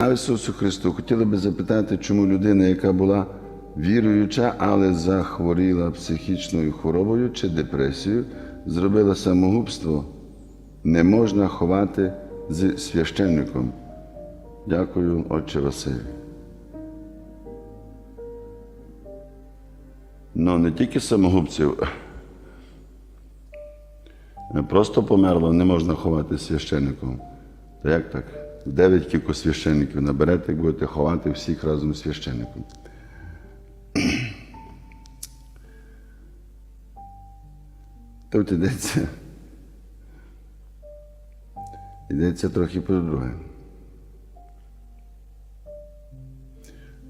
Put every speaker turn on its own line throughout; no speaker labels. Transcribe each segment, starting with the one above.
Слава Ісусу Христу, хотіли би запитати, чому людина, яка була віруюча, але захворіла психічною хворобою чи депресією, зробила самогубство, не можна ховати з священником. Дякую, Отче Василь. Ну, не тільки самогубців. Просто померло, не можна ховати священником. Та як так? Дев'ять кілько священників наберете, будете ховати всіх разом з священником. Тут йдеться. Йдеться трохи про друге.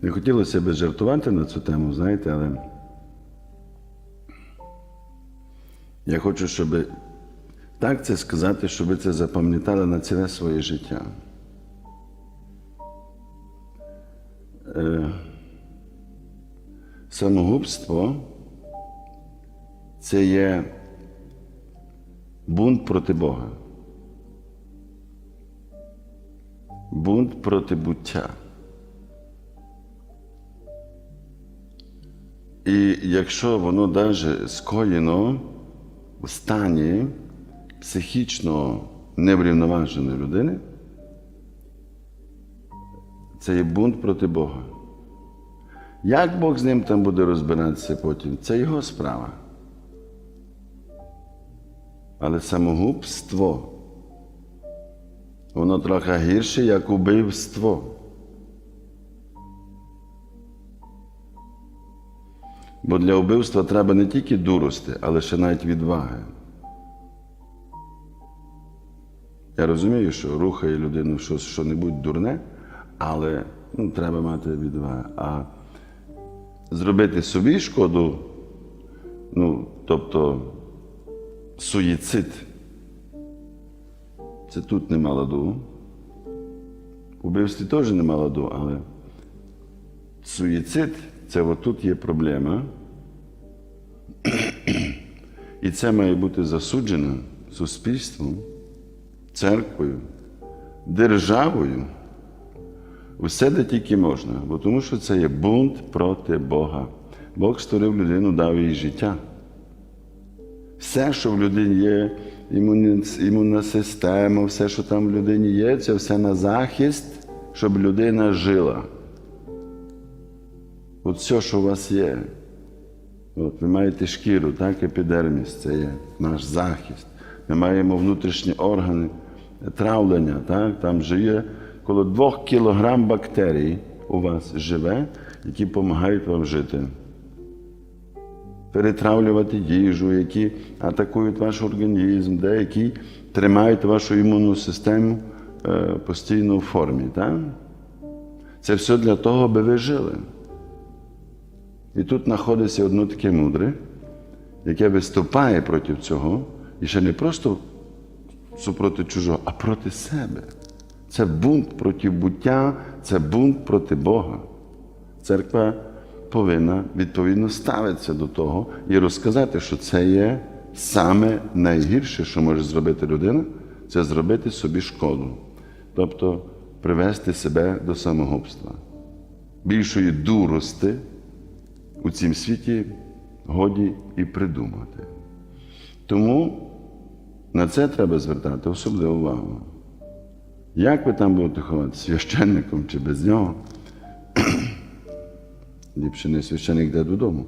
Не хотілося б жартувати на цю тему, знаєте, але я хочу, щоб так це сказати, щоб ви це запам'ятали на ціле своє життя. Самогубство це є бунт проти Бога. Бунт проти буття. І якщо воно навіть скоєно в стані психічно неврівноваженої людини, це є бунт проти Бога. Як Бог з ним там буде розбиратися потім, це його справа. Але самогубство, воно трохи гірше, як убивство. Бо для вбивства треба не тільки дурости, але ще навіть відваги. Я розумію, що рухає людину щось що-небудь дурне, але ну, треба мати відвагу. А зробити собі шкоду, ну, тобто суїцид, це тут нема ладу. У вбивстві теж нема ладу, але суїцид це отут є проблема. І це має бути засуджено суспільством, церквою, державою. Усе де тільки можна, бо тому що це є бунт проти Бога. Бог створив людину, дав їй життя. Все, що в людині є, імунна- система, все, що там в людині є, це все на захист, щоб людина жила. От все, що у вас є. От, ви маєте шкіру, так, епідерміс, це є наш захист. Ми маємо внутрішні органи травлення, так, там живе коло двох кілограм бактерій у вас живе, які допомагають вам жити. Перетравлювати їжу, які атакують ваш організм, деякі тримають вашу імунну систему е, постійно в формі. Так? Це все для того, аби ви жили. І тут знаходиться одно таке мудре, яке виступає проти цього, і ще не просто супроти чужого, а проти себе. Це бунт проти буття, це бунт проти Бога. Церква повинна відповідно ставитися до того і розказати, що це є саме найгірше, що може зробити людина, це зробити собі шкоду. Тобто привести себе до самогубства. Більшої дурости у цім світі годі і придумати. Тому на це треба звертати особливу увагу. Як ви там будете ховати, священником чи без нього? Ліпше не священник йде додому.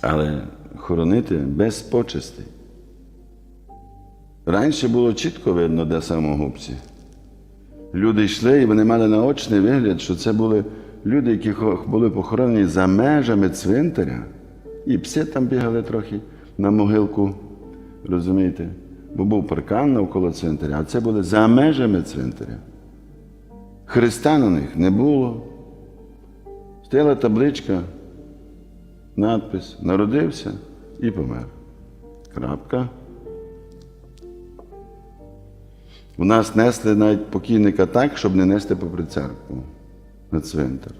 Але хоронити без почестей. Раніше було чітко видно, де самогубці. Люди йшли і вони мали наочний вигляд, що це були люди, які були похоронені за межами цвинтаря. І пси там бігали трохи на могилку, розумієте? Бо був паркан навколо цвинтаря, а це були за межами цвинтаря. Христа на них не було. Стояла табличка, надпис Народився і помер. Крапка. У нас несли навіть покійника так, щоб не нести попри церкву на цвинтар.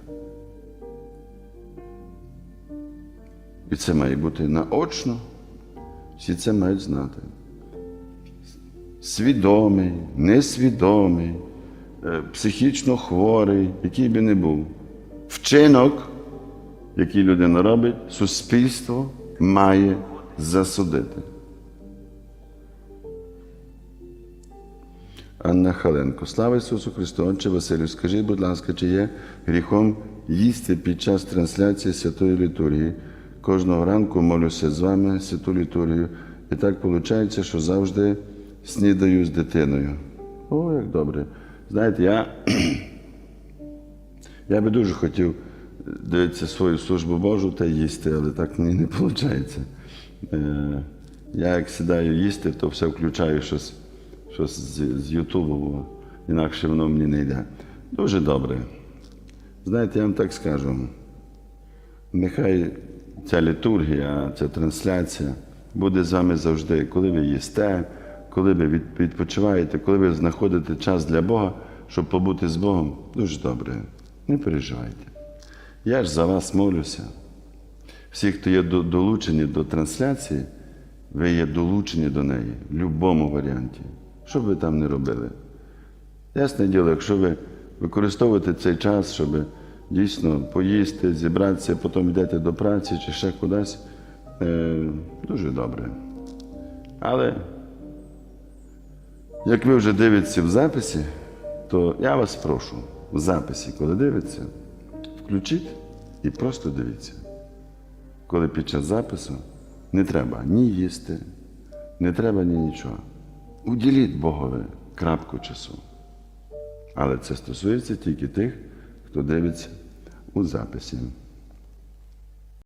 І це має бути наочно. Всі це мають знати. Свідомий, несвідомий, е, психічно хворий, який би не був. Вчинок, який людина робить, суспільство має засудити. Анна Халенко. Слава Ісусу Христу! Отче Василю, скажіть, будь ласка, чи є гріхом їсти під час трансляції святої літургії? Кожного ранку молюся з вами святу літургію. І так виходить, що завжди снідаю з дитиною. О, як добре. Знаєте, я, я би дуже хотів дивитися свою службу Божу та їсти, але так мені не виходить. Е, Я як сідаю їсти, то все включаю щось, щось з, Ютубу, бо інакше воно мені не йде. Дуже добре. Знаєте, я вам так скажу. Нехай ця літургія, ця трансляція буде з вами завжди, коли ви їсте, коли ви відпочиваєте, коли ви знаходите час для Бога, щоб побути з Богом. Дуже добре. Не переживайте. Я ж за вас молюся. Всі, хто є долучені до трансляції, ви є долучені до неї в будь-якому варіанті. Що б ви там не робили? Ясне діло, якщо ви використовуєте цей час, щоб дійсно поїсти, зібратися, потім йдете до праці чи ще кудись, е, дуже добре. Але як ви вже дивитеся в записі, то я вас прошу, в записі, коли дивитеся, включіть і просто дивіться. Коли під час запису не треба ні їсти, не треба ні нічого. Уділіть Богові крапку часу. Але це стосується тільки тих, хто дивиться у записі.